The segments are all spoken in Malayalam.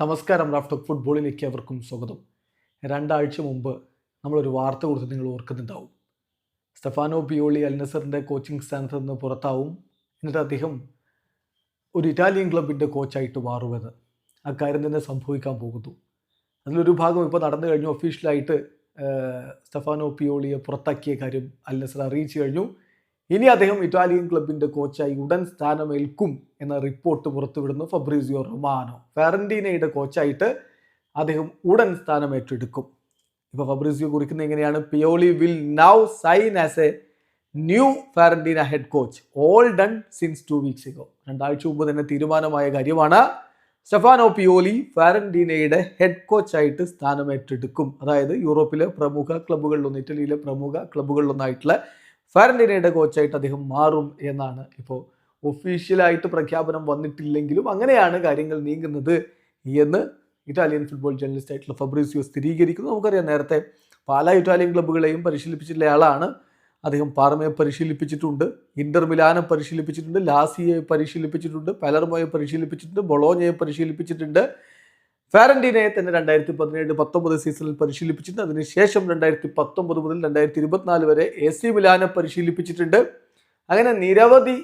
നമസ്കാരം റാഫ്റ്റോക്ക് ഫുട്ബോളിലേക്ക് അവർക്കും സ്വാഗതം. രണ്ടാഴ്ച മുമ്പ് നമ്മളൊരു വാർത്ത കൊടുത്ത് നിങ്ങൾ ഓർക്കുന്നുണ്ടാവും. സ്റ്റെഫാനോ പിയോളി അൽനസറിന്റെ കോച്ചിങ് സ്ഥാനത്ത് നിന്ന് പുറത്താവും. എന്നിട്ട് അദ്ദേഹം ഒരു ഇറ്റാലിയൻ ക്ലബിന്റെ കോച്ചായിട്ട് മാറുമെന്ന് അക്കാര്യം തന്നെ സംഭവിക്കാൻ പോകുന്നു. അതിലൊരു ഭാഗം ഇപ്പോൾ നടന്നു കഴിഞ്ഞു. ഒഫീഷ്യലായിട്ട് സ്റ്റെഫാനോ പിയോളിയെ പുറത്താക്കിയ കാര്യം അൽനസർ അറിയിച്ചു കഴിഞ്ഞു. ഇനി അദ്ദേഹം ഇറ്റാലിയൻ ക്ലബിന്റെ കോച്ചായി ഉടൻ സ്ഥാനമേൽക്കും എന്ന റിപ്പോർട്ട് പുറത്തുവിടുന്നു ഫബ്രീസിയോ റൊമാനോ. ഫെറന്റീനയുടെ കോച്ചായിട്ട് അദ്ദേഹം ഉടൻ സ്ഥാനമേറ്റെടുക്കും. ഇപ്പോൾ ഫബ്രീസിയോ കുറിക്കുന്ന എങ്ങനെയാണ്? Pioli will now sign as a new Fiorentina head coach all done since two weeks ago രണ്ടാഴ്ച മുമ്പ് തന്നെ തീരുമാനമായ കാര്യമാണ് സ്റ്റെഫാനോ പിയോലി ഫാരന്റീനയുടെ ഹെഡ് കോച്ചായിട്ട് സ്ഥാനമേറ്റെടുക്കും. അതായത് യൂറോപ്പിലെ പ്രമുഖ ക്ലബ്ബുകളിലൊന്ന് ഇറ്റലിയിലെ പ്രമുഖ ക്ലബ്ബുകളിലൊന്നായിട്ടുള്ള ഫാരന്റീനയുടെ കോച്ചായിട്ട് അദ്ദേഹം മാറും എന്നാണ് ഇപ്പോൾ ഒഫീഷ്യലായിട്ട് പ്രഖ്യാപനം വന്നിട്ടില്ലെങ്കിലും അങ്ങനെയാണ് കാര്യങ്ങൾ നീങ്ങുന്നത് എന്ന് ഇറ്റാലിയൻ ഫുട്ബോൾ ജേർണലിസ്റ്റ് ആയിട്ടുള്ള ഫബ്രീസിയോ സ്ഥിരീകരിക്കുന്നു. നമുക്കറിയാം നേരത്തെ പല ഇറ്റാലിയൻ ക്ലബ്ബുകളെയും പരിശീലിപ്പിച്ചിട്ടുള്ള ആളാണ്. അദ്ദേഹം പാർമയെ പരിശീലിപ്പിച്ചിട്ടുണ്ട് ഇന്റർ മിലാനെ പരിശീലിപ്പിച്ചിട്ടുണ്ട് ലാസിയെ പരിശീലിപ്പിച്ചിട്ടുണ്ട് പലർമോയെ പരിശീലിപ്പിച്ചിട്ടുണ്ട് ബൊളോഞ്ഞയെ പരിശീലിപ്പിച്ചിട്ടുണ്ട്. ഫാരന്റീനയെ തന്നെ രണ്ടായിരത്തി പതിനേഴ് പത്തൊമ്പത് സീസണിൽ പരിശീലിപ്പിച്ചിട്ടുണ്ട്. അതിനുശേഷം രണ്ടായിരത്തി പത്തൊമ്പത് മുതൽ രണ്ടായിരത്തി ഇരുപത്തിനാല് വരെ എ സി മിലാനെ പരിശീലിപ്പിച്ചിട്ടുണ്ട്. അങ്ങനെ നിരവധി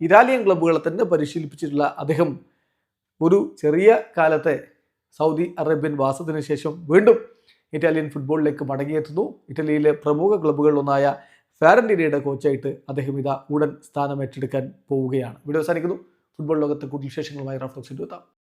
ഇറ്റാലിയൻ ക്ലബ്ബുകളെ തന്നെ പരിശീലിപ്പിച്ചിട്ടുള്ള അദ്ദേഹം ഒരു ചെറിയ കാലത്തെ സൗദി അറേബ്യൻ വാസത്തിന് ശേഷം വീണ്ടും ഇറ്റാലിയൻ ഫുട്ബോളിലേക്ക് മടങ്ങിയെത്തുന്നു. ഇറ്റലിയിലെ പ്രമുഖ ക്ലബ്ബുകളിലൊന്നായ ഫാരന്റീനയുടെ കോച്ചായിട്ട് അദ്ദേഹം ഇതാ ഉടൻ സ്ഥാനം ഏറ്റെടുക്കാൻ പോവുകയാണ്. വീഡിയോ അവസാനിക്കുന്നു. ഫുട്ബോൾ ലോകത്തെ കൂടുതൽ വിശേഷങ്ങളുമായി റഫ്ലക്സ് എത്താം.